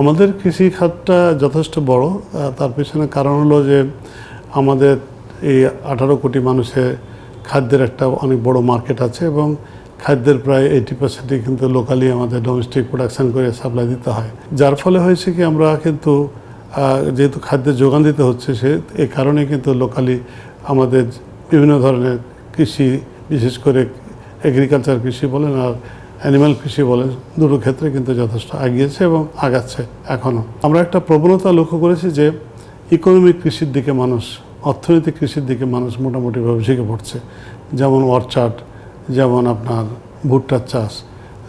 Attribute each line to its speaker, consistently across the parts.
Speaker 1: আমাদের কৃষি খাতটা যথেষ্ট বড় তার পেছনে কারণ হলো যে আমাদের এই আঠারো কোটি মানুষের খাদ্যের একটা অনেক বড় মার্কেট আছে এবং খাদ্যের প্রায় এইটি পার্সেন্টই কিন্তু লোকালি আমাদের ডোমেস্টিক প্রোডাকশন করে সাপ্লাই দিতে হয়। যার ফলে হয়েছে কি, আমরা কিন্তু যেহেতু খাদ্যের যোগান দিতে হচ্ছে, সে এই কারণে কিন্তু লোকালি আমাদের বিভিন্ন ধরনের কৃষি, বিশেষ করে এগ্রিকালচার কৃষি বলেন আর অ্যানিম্যাল কৃষি বলে দুটো ক্ষেত্রে কিন্তু যথেষ্ট আগিয়েছে এবং আগাচ্ছে এখনও আমরা একটা প্রবণতা লক্ষ্য করেছি যে ইকোনমিক কৃষির দিকে মানুষ, অর্থনৈতিক কৃষির দিকে মানুষ মোটামুটিভাবে ঝুঁকে পড়ছে। যেমন অর্চার্ড যেমন আপনার ভুট্টার চাষ,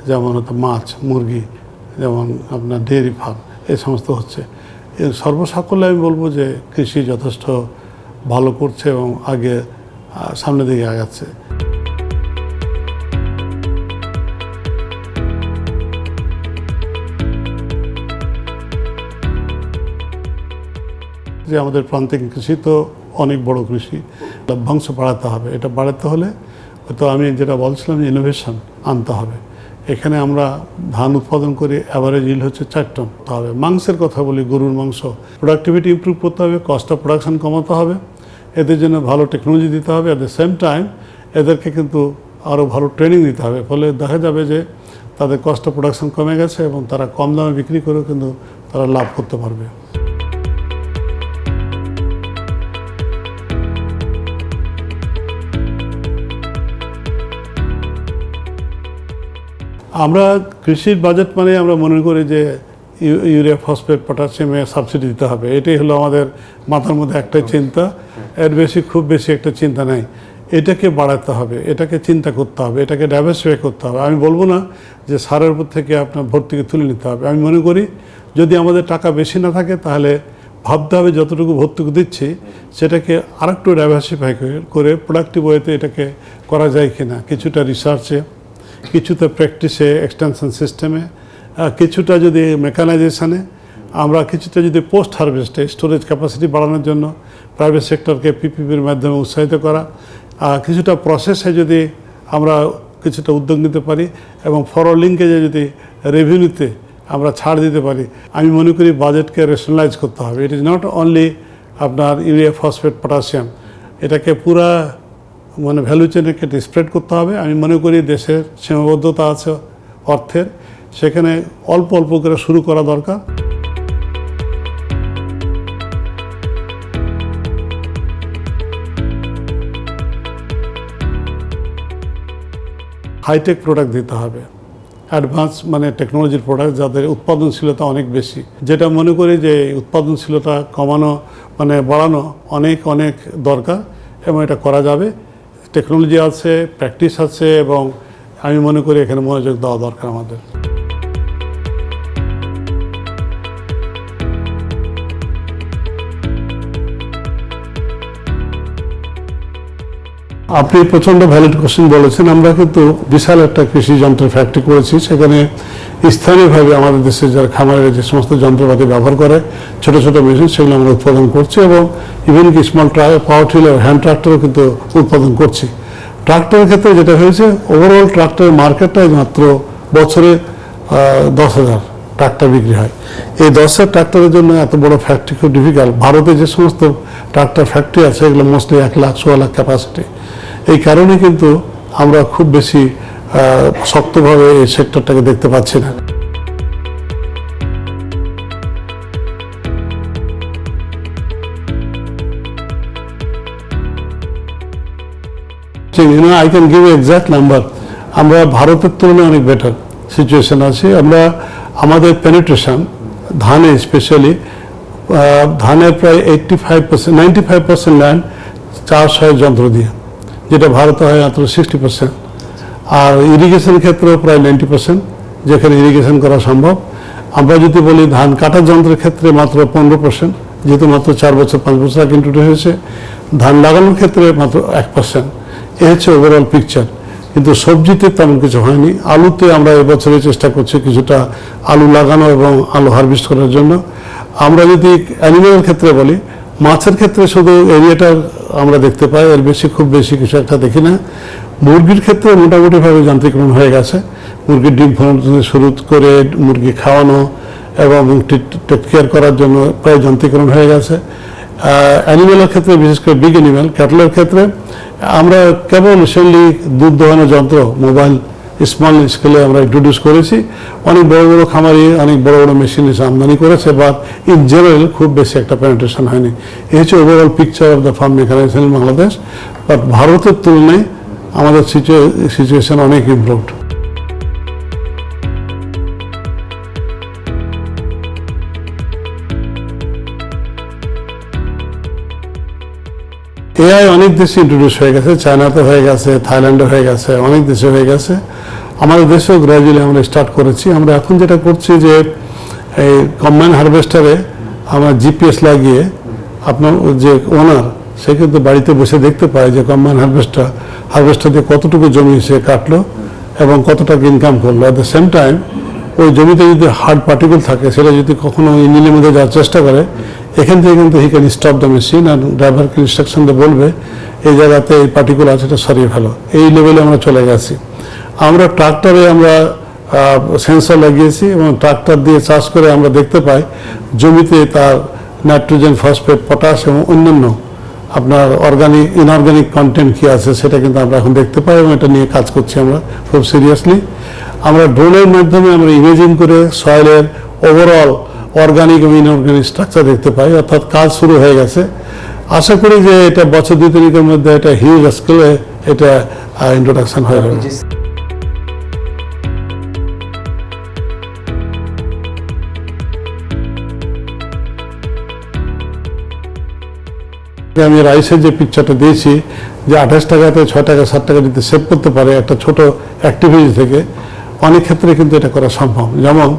Speaker 1: যেমন হতো মাছ, মুরগি, যেমন আপনার ডেয়ারি ফার্ম এই সমস্ত হচ্ছে। এর সর্বসাকল্যে আমি বলব যে কৃষি যথেষ্ট ভালো করছে এবং আগে সামনের দিকে আগাচ্ছে। যে আমাদের প্রান্তিক কৃষি তো অনেক বড় কৃষি। লভ্যাংশ বাড়াতে হবে। এটা বাড়াতে হলে হয়তো আমি যেটা বলছিলাম ইনোভেশন আনতে হবে। এখানে আমরা ধান উৎপাদন করি অ্যাভারেজ ইল হচ্ছে চার টন। হবে মাংসের কথা বলি, গরুর মাংস। প্রোডাক্টিভিটি ইমপ্রুভ করতে হবে কস্ট অফ প্রোডাকশন কমাতে হবে। এদের জন্য ভালো টেকনোলজি দিতে হবে। অ্যাট দ্য সেম টাইম এদেরকে কিন্তু আরও ভালো ট্রেনিং দিতে হবে। ফলে দেখা যাবে যে তাদের কস্ট অফ প্রোডাকশন কমে গেছে এবং তারা কম দামে বিক্রি করেও কিন্তু তারা লাভ করতে পারবে। আমরা কৃষির বাজেট মানে আমরা মনে করি যে ইউরিয়া ফসফেট পটাশিয়ামে সাবসিডি দিতে হবে। এটাই হলো আমাদের মাথার মধ্যে একটাই চিন্তা। এর বেশি, খুব বেশি একটা চিন্তা নেই। এটাকে বাড়াতে হবে, এটাকে চিন্তা করতে হবে, এটাকে ডাইভার্সিফাই করতে হবে। আমি বলব না যে সারের উপর থেকে আপনার ভর্তিকে তুলে নিতে হবে। আমি মনে করি যদি আমাদের টাকা বেশি না থাকে তাহলে ভাবতে হবে যতটুকু ভর্তুকি দিচ্ছি, সেটাকে আরেকটু ডাইভার্সিফাই করে প্রোডাক্টিভ ওয়েতে এটাকে করা যায় কিনা। কিছুটা রিসার্চে কিছুটা প্র্যাকটিসে এক্সটেনশন সিস্টেমে কিছুটা যদি মেকানাইজেশানে আমরা কিছুটা যদি পোস্ট হারভেস্টে স্টোরেজ ক্যাপাসিটি বাড়ানোর জন্য প্রাইভেট সেক্টরকে পিপিপির মাধ্যমে উৎসাহিত করা কিছুটা প্রসেসে যদি আমরা কিছুটা উদ্যোগ নিতে পারি এবং ফরওয়ার্ড লিঙ্কেজে যদি রেভিনিউতে আমরা ছাড় দিতে পারি, আমি মনে করি বাজেটকে রেশনালাইজ করতে হবে। ইট ইজ নট অনলি আপনার ইউরিয়া ফসফেট পটাশিয়াম এটাকে পুরা মানে ভ্যালু চেনকে স্প্রেড করতে হবে। আমি মনে করি দেশের সীমাবদ্ধতা আছে অর্থের। সেখানে অল্প অল্প করে শুরু করা দরকার। হাইটেক প্রোডাক্ট দিতে হবে। অ্যাডভান্স মানে টেকনোলজির প্রোডাক্ট যাদের উৎপাদনশীলতা অনেক বেশি। যেটা মনে করি যে উৎপাদনশীলতা কমানো মানে বাড়ানো অনেক অনেক দরকার এবং এটা করা যাবে। টেকনোলজি আছে প্র্যাকটিস আছে এবং আমি মনে করি এখানে মনোযোগ দেওয়া দরকার আমাদের। আপনি প্রচণ্ড ভ্যালিড কোশ্চেন বলেছেন। আমরা কিন্তু বিশাল একটা কৃষি যন্ত্রের ফ্যাক্টরি করেছি। সেখানে স্থানীয়ভাবে আমাদের দেশে যারা খামারের যে সমস্ত যন্ত্রপাতি ব্যবহার করে, ছোট ছোট মেশিন সেগুলো আমরা উৎপাদন করছি এবং ইভেন কি স্মল পাওয়ার টিলার হ্যান্ড ট্রাক্টরও কিন্তু উৎপাদন করছি। ট্রাক্টরের ক্ষেত্রে যেটা হয়েছে ওভারঅল ট্রাক্টরের মার্কেটটা মাত্র বছরে দশ হাজার ট্রাক্টর বিক্রি হয়। এই দশ হাজার ট্রাক্টরের জন্য এত বড় ফ্যাক্টরি খুব ডিফিকাল্ট ভারতে যে সমস্ত ট্রাক্টর ফ্যাক্টরি আছে, এগুলো মোস্টলি এক লাখ, সোয়া লাখ ক্যাপাসিটি এই কারণে কিন্তু আমরা খুব বেশি শক্তভাবে এই সেক্টরটাকে দেখতে পাচ্ছি না। I can give exact number আমরা ভারতের তুলনায় অনেক বেটার সিচুয়েশন আছে। আমরা, আমাদের পেনিট্রেশন ধানে স্পেশালি ধানের প্রায় eighty five percent ninety five percent land চাষ হয় যন্ত্র দিয়ে। যেটা ভারতে হয় মাত্র সিক্সটি পার্সেন্ট আর ইরিগেশন ক্ষেত্রেও প্রায় নাইনটি পার্সেন্ট যেখানে ইরিগেশন করা সম্ভব। আমরা যদি বলি ধান কাটার যন্ত্রের ক্ষেত্রে মাত্র পনেরো পার্সেন্ট যেহেতু মাত্র চার বছর, পাঁচ বছর আগে ইন্ট্রোডিউস হয়েছে, ধান লাগানোর ক্ষেত্রে মাত্র এক পার্সেন্ট এ হচ্ছে ওভারঅল পিকচার কিন্তু সবজিতে তেমন কিছু হয়নি। আলুতে আমরা এবছরে চেষ্টা করছি কিছুটা আলু লাগানো এবং আলু হারভেস্ট করার জন্য। আমরা যদি অ্যানিমেলের ক্ষেত্রে বলি মাছের ক্ষেত্রে শুধু এরিয়াটা আমরা দেখতে পাই, এর বেশি খুব বেশি কিছু একটা দেখি না। মুরগির ক্ষেত্রে মোটামুটিভাবে যান্ত্রিকরণ হয়ে গেছে। মুরগির ডিম থেকে শুরু করে মুরগি খাওয়ানো এবং টেক কেয়ার করার জন্য প্রায় যান্ত্রিকরণ হয়ে গেছে। অ্যানিমেলের ক্ষেত্রে, বিশেষ করে বিগ অ্যানিমেল ক্যাটলের ক্ষেত্রে আমরা কেবল রিসেন্টলি দুধ দোহানো যন্ত্র মোবাইল স্মল স্কেলে আমরা ইন্ট্রোডিউস করেছি। অনেক বড় বড় খামারি, অনেক বড় বড় মেশিন এসে আমদানি করেছে বাট ইন জেনারেল খুব বেশি একটা পেনিট্রেশন হয়নি। এই হচ্ছে overall picture of the farm mechanisation in Bangladesh. But ভারতের তুলনায় আমাদের সিচুয়েশন অনেক ইমপ্রুভড এআই অনেক দেশে ইন্ট্রোডিউস হয়ে গেছে চায়নাতে হয়ে গেছে থাইল্যান্ডে হয়ে গেছে, অনেক দেশে হয়ে গেছে। আমাদের দেশেও গ্র্যাজুয়ালি আমরা স্টার্ট করেছি। আমরা এখন যেটা করছি যে, এই কম্বাইন হারভেস্টারে আমরা জিপিএস লাগিয়ে আপনার যে ওনার সে কিন্তু বাড়িতে বসে দেখতে পায় যে কম্বাইন হারভেস্টার হারভেস্টার দিয়ে কতটুকু জমি সে কাটলো এবং কত টাকা ইনকাম করল। অ্যাট দ্য সেম টাইম ওই জমিতে যদি হার্ড পার্টিকেল থাকে, সেটা যদি কখনো ইঞ্জিনের মধ্যে যাওয়ার চেষ্টা করে, এখান থেকে কিন্তু he can stop the machine আর ড্রাইভারকে ইনস্ট্রাকশন বলবে, এই জায়গাতে এই পার্টিকুল আছে, এটা সরিয়ে ফেলো। এই লেভেলে আমরা চলে গেছি। আমরা ট্রাক্টরে আমরা সেন্সর লাগিয়েছি এবং ট্রাক্টর দিয়ে চাষ করে আমরা দেখতে পাই জমিতে তার নাইট্রোজেন, ফসফেট, পটাশ এবং অন্যান্য আপনার অর্গানিক ইনঅর্গানিক কন্টেন্ট কি আছে সেটা কিন্তু আমরা এখন দেখতে পাই এবং এটা নিয়ে কাজ করছি আমরা খুব সিরিয়াসলি আমরা ড্রোনের মাধ্যমে আমরা ইমেজিং করে সয়েলের ওভারঅল অর্গানিক এবং ইনঅর্গানিক স্ট্রাকচার দেখতে পাই, অর্থাৎ কাজ শুরু হয়ে গেছে। আশা করি যে এটা বছর দুই তিনিকের মধ্যে এটা হিউজ স্কেলে এটা ইন্ট্রোডাকশন হয়ে যাবে।
Speaker 2: যে
Speaker 1: আমি রাইসের যে পিকচারটা দিয়েছি, যে আঠাশ টাকাতে ছয় টাকা, সাত টাকা যদি সেভ করতে পারে একটা ছোট অ্যাক্টিভিটি থেকে, অনেক ক্ষেত্রে কিন্তু এটা করা সম্ভব। যেমন,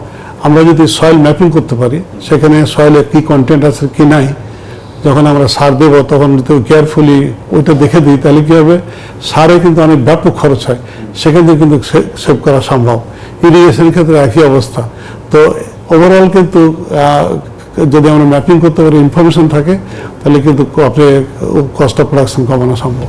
Speaker 1: আমরা যদি সয়েল ম্যাপিং করতে পারি, সেখানে সয়েলে কী কন্টেন্ট আছে, কি নাই, যখন আমরা সার দেবো, তখন যদি কেয়ারফুলি ওইটা দেখে দিই, তাহলে কী হবে? সারে কিন্তু অনেক ব্যাপক খরচ হয় সেখান থেকে কিন্তু সেভ করা সম্ভব। ইরিগেশনের ক্ষেত্রে একই অবস্থা। তো ওভারঅল কিন্তু যদি আমরা ম্যাপিং করতে পারি ইনফরমেশন থাকে তাহলে কিন্তু কস্ট অফ প্রোডাকশন কমানো সম্ভব।